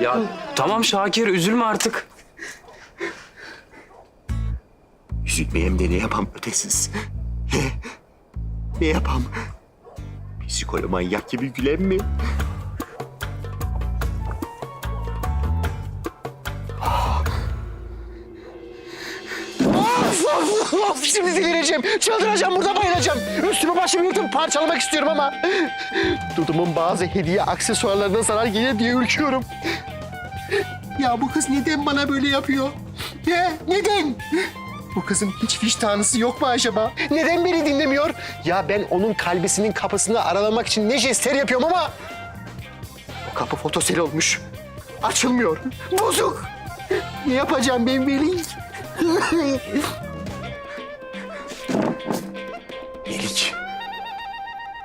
Ya tamam Şakir üzülme artık. Üzülmeyem de ne yapam ötesiz? He? Ne yapam? Psikolo manyak gibi gülen mi? Of, şimdi delireceğim. Çıldıracağım, burada bayılacağım. Üstümü başımı yırtıp parçalamak istiyorum ama... Dudumun bazı hediye aksesuarlarına zarar gelir diye ürküyorum. Ya bu kız neden bana böyle yapıyor? Ya neden? Bu kızın hiç vicdanısı yok mu acaba? Neden beni dinlemiyor? Ya ben onun kalbisinin kapısını aralamak için ne jestler yapıyorum ama... O kapı fotosel olmuş. Açılmıyor. Bozuk. Ne yapacağım ben Melik?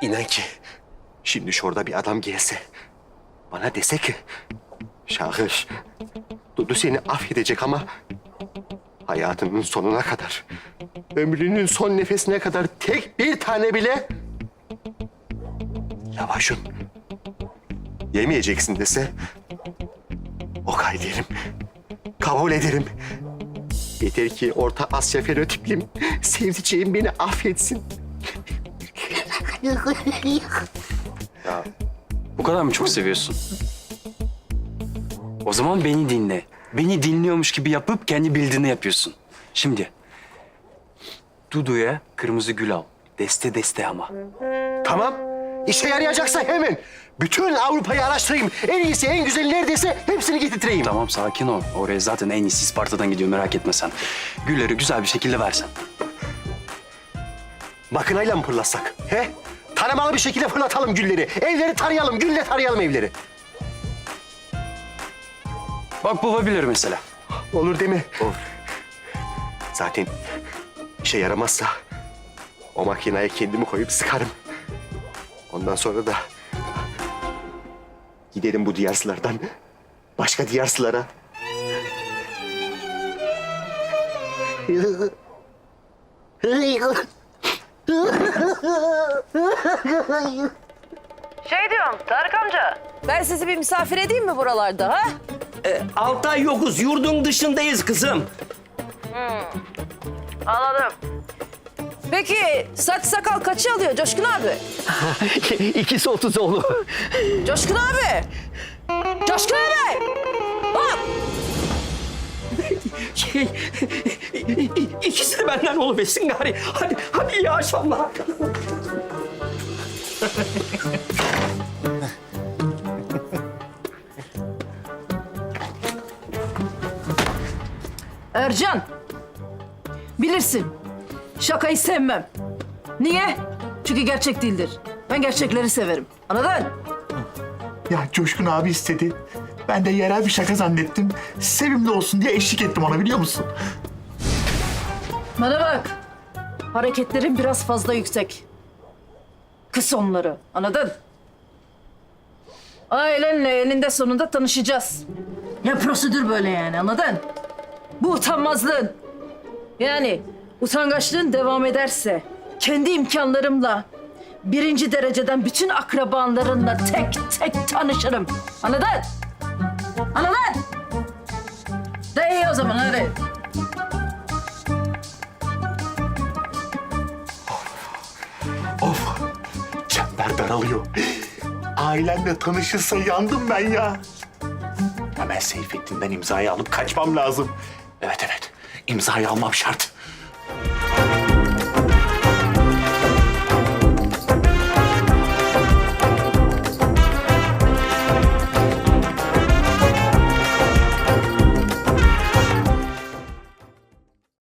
İnan ki şimdi şurada bir adam gelse bana dese ki Şahır Dudu seni affedecek ama hayatının sonuna kadar ömrünün son nefesine kadar tek bir tane bile lavaşın yemeyeceksin dese okay derim. Kabul ederim. Yeter ki Orta Asya fenotiplim sevdiceğim beni affetsin. Bu kadar mı çok seviyorsun? O zaman beni dinle. Beni dinliyormuş gibi yapıp kendi bildiğini yapıyorsun. Şimdi Dudu'ya kırmızı gül al. Deste deste ama. Tamam. İşe yarayacaksa hemen. Bütün Avrupa'yı araştırayım. En iyisi, en güzeli neredeyse hepsini getireyim. Tamam sakin ol. Oraya zaten en iyisi Sparta'dan gidiyor merak etme sen. Gülleri güzel bir şekilde versen. Makinayla mı fırlatsak? He? Tanımalı bir şekilde fırlatalım gülleri. Evleri tarayalım, gülle tarayalım evleri. Bak bu olabilir mesela. Olur değil mi? Olur. Zaten işe yaramazsa o makineye kendimi koyup sıkarım. Ondan sonra da giderim bu diyarsılardan başka diyarsılara. Şey diyorum Tarık amca. Ben sizi bir misafir edeyim mi buralarda ha? Altı ay yokuz, yurdun dışındayız kızım. Anladım. Peki saç sakal kaçı alıyor Coşkun abi? İkisi otuz oldu. Coşkun abi! Coşkun abi! Hop! Şey, ikisi de benden oluversin gari. Hadi, hadi iyi akşamlar. Ercan. Bilirsin. Şakayı sevmem. Niye? Çünkü gerçek değildir. Ben gerçekleri severim. Anladın? Ya Coşkun abi istedi. Ben de yerel bir şaka zannettim. Sevimli olsun diye eşlik ettim ona biliyor musun? Bana bak. Hareketlerin biraz fazla yüksek. Kıs onları. Anladın? Ailenle eninde sonunda tanışacağız. Ya prosedür böyle yani anladın? Bu utanmazlığın. Yani utangaçlığın devam ederse kendi imkanlarımla birinci dereceden bütün akrabalarınla tek tek tanışırım. Anladın? Anladın? De iyi o zaman hadi. Çember daralıyor. Ailenle tanışırsa yandım ben ya. Hemen Seyfettin'den imzayı alıp kaçmam lazım. Evet evet, imzayı almam şart.